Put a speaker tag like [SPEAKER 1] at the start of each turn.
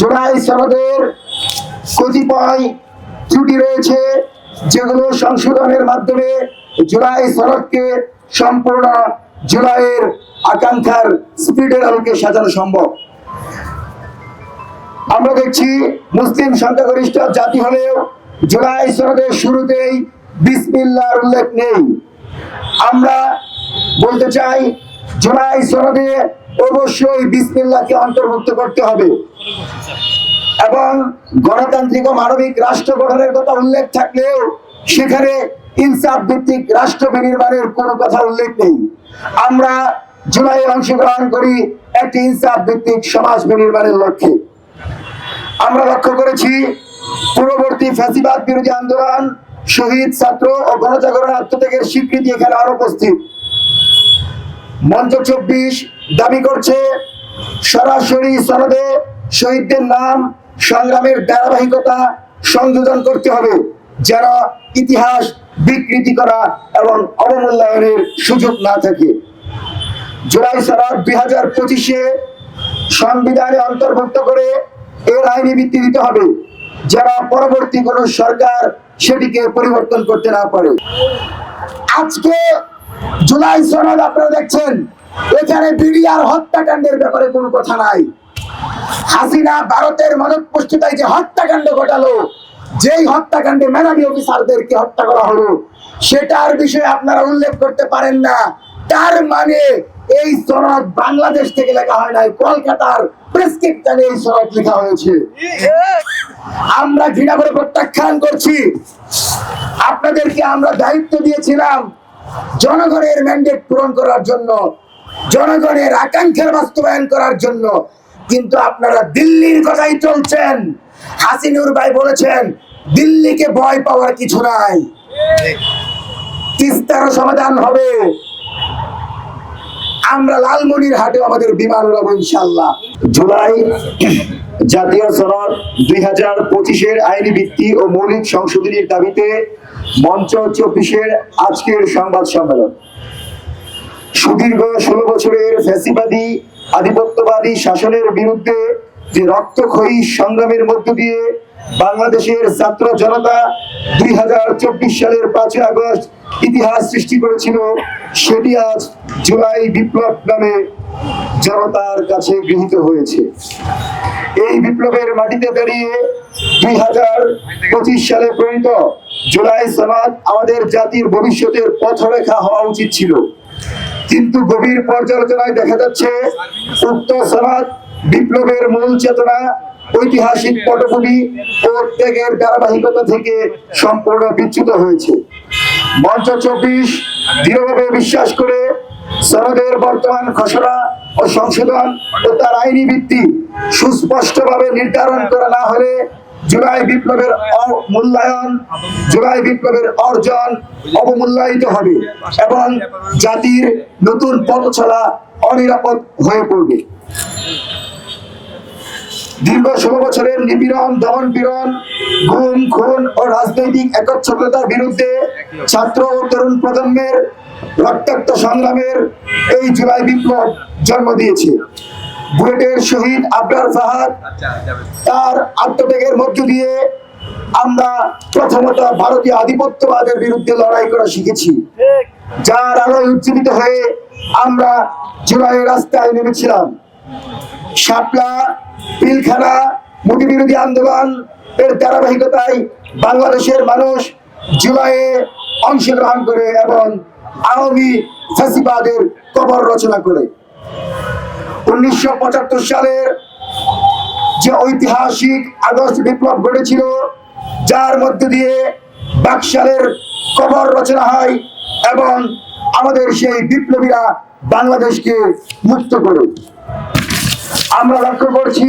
[SPEAKER 1] জুলাই সনদের কতিপয় ত্রুটি রয়েছে, যেগুলো সংশোধনের মাধ্যমে জুলাই সনদকে সম্পূর্ণ জুলাইয়ের আকাঙ্ক্ষার স্পিডের আলোকে সাজানো সম্ভব। আমরা দেখছি মুসলিম সংখ্যাগরিষ্ঠ জাতি হলেও জুলাই সনদের শুরুতেই বিসমিল্লার উল্লেখ নেই। আমরা বলতে চাই জুলাই সনদে অবশ্যই বিসমিল্লাহকে অন্তর্ভুক্ত করতে হবে। এবং গণতান্ত্রিক ও মানবিক রাষ্ট্র গঠনের কথা উল্লেখ থাকলেও সেখানে ইনসাফ ভিত্তিক রাষ্ট্র বিনির্মাণের কোনো কথা উল্লেখ নেই। আমরা জুলাই অংশগ্রহণ করি একটি ইনসাফ ভিত্তিক সমাজ বিনির্মাণের লক্ষ্যে। আমরা লক্ষ্য করেছি, পূর্ববর্তী ফ্যাসিবাদ বিরোধী আন্দোলন, শহীদ ছাত্র ও গণজাগরণ আত্মত্যাগের স্বীকৃতি এখানে অনুপস্থিত মঞ্চ চব্বিশ দাবি করছে, সরাসরি সনদে শহীদদের নাম সংগ্রামের ধারাবাহিকতা সংযোজন করতে হবে যারা ইতিহাস বিকৃতি করা এবং অবমূল্যায়নের সুযোগ না থাকে। জুলাই সনদ দুই হাজার পঁচিশে সংবিধানে অন্তর্ভুক্ত করে এর আইনি ভিত্তি দিতে হবে যারা পরবর্তী কোন সরকার সেটিকে পরিবর্তন করতে না পারে। আজকে জুলাই সনদ আপনারা দেখছেন। এখানে বিডিআর হত্যাকাণ্ডের ব্যাপারে কোনো কথা নাই। হাসিনা ভারতের মদত পুষ্টিতায় যে হত্যাকাণ্ড ঘটালো, যেই হত্যাকাণ্ডে মেধাবী অফিসারদেরকে হত্যা করা হলো, সেটার বিষয়ে আপনারা উল্লেখ করতে পারেন না। তার মানে এই সনদ বাংলাদেশ থেকে লেখা হয় নাই, কলকাতার প্রেসক্রিপশনে এই সনদ লেখা হয়েছে। আমরা ঘৃণা করে প্রত্যাখ্যান করছি। আপনাদেরকে আমরা দায়িত্ব দিয়েছিলাম। জনগণের ম্যান্ডেট পূরণ করার জন্য, জনগণের আকাঙ্ক্ষার বাস্তবায়ন করার জন্য কিন্তু আপনারা দিল্লির কথাই চলছেন। হাসিনুর ভাই বলেছেন, দিল্লিকে ভয় পাওয়ার কিছু নাই। তিস্তারও সমাধান হবে। আমরা লালমনির হাটে আমাদের বিমান উড়াবো ইনশাল্লাহ জুলাই জাতীয় সনদ দুই হাজার পঁচিশের আইনি ভিত্তি ও মৌলিক সংশোধনীর দাবিতে মঞ্চ চব্বিশের আজকের সংবাদ সম্মেলন। সুদীর্ঘ ষোলো বছরের ফ্যাসিবাদী, আধিপত্যবাদী শাসনের বিরুদ্ধে যে রক্তক্ষয়ী সংগ্রামের মধ্য দিয়ে বাংলাদেশের ছাত্র জনতা দুই হাজার চব্বিশ সালের পাঁচই আগস্ট ইতিহাস সৃষ্টি করেছিল, সেটি আজ জুলাই বিপ্লব নামে জনতার কাছে গৃহীত হয়েছে। এই বিপ্লবের মাটিতে দাঁড়িয়ে পঁচিশ সালে প্রণীত জুলাই আমাদের জাতির ভবিষ্যতের পথরেখা হওয়া উচিত ছিল। কিন্তু গভীর পর্যালোচনায় দেখা যাচ্ছে, উক্ত বিপ্লবের মূল চেতনা, ঐতিহাসিক পটভূমি ও ত্যাগের ধারাবাহিকতা থেকে সম্পূর্ণ বিচ্যুত হয়েছে। মঞ্চ চব্বিশ দৃঢ়ভাবে বিশ্বাস করে সনদের বর্তমান খসড়া ও সংশোধন ও তার আইনি ভিত্তি সুস্পষ্টভাবে নির্ধারণ করা না হলে জুলাই বিপ্লবের মূল্যায়ন, জুলাই বিপ্লবের অর্জন অবমূল্যায়িত হবে এবং জাতির নতুন পথ চলা অনিরাপদ হয়ে পড়বে। দীর্ঘ ষোলো বছরের নিপীড়ন দমন পীড়ন গুম, খুন ও রাজনৈতিক একচ্ছত্রতার বিরুদ্ধে ছাত্র ও তরুণ প্রজন্মের রক্তাক্ত সংগ্রামের এই জুলাই বিপ্লব জন্ম দিয়েছে। বুয়েটের শহীদ আবরার ফাহাদ তার আত্মত্যাগের মধ্য দিয়ে আমরা প্রথমত ভারতীয় আধিপত্যবাদের বিরুদ্ধে লড়াই করা শিখেছি। যার আলোয় উজ্জীবিত হয়ে আমরা জুলাইয়ের রাস্তায় নেমেছিলাম। শাপলা পিলখানা মুটি বিরোধী আন্দোলন এর ধারাবাহিকতায় বাংলাদেশের মানুষ জুলাইয়ে অংশগ্রহণ করে এবং আওয়ামী ফ্যাসিবাদের কবর রচনা করে। উনিশশো পঁচাত্তর সালের যে ঐতিহাসিক আগস্ট বিপ্লব ঘটেছিল, যার মধ্য দিয়ে বাকশালের কবর রচনা হয় এবং আমাদের সেই বিপ্লবীরা বাংলাদেশকে মুক্ত করে। আমরা লক্ষ্য করছি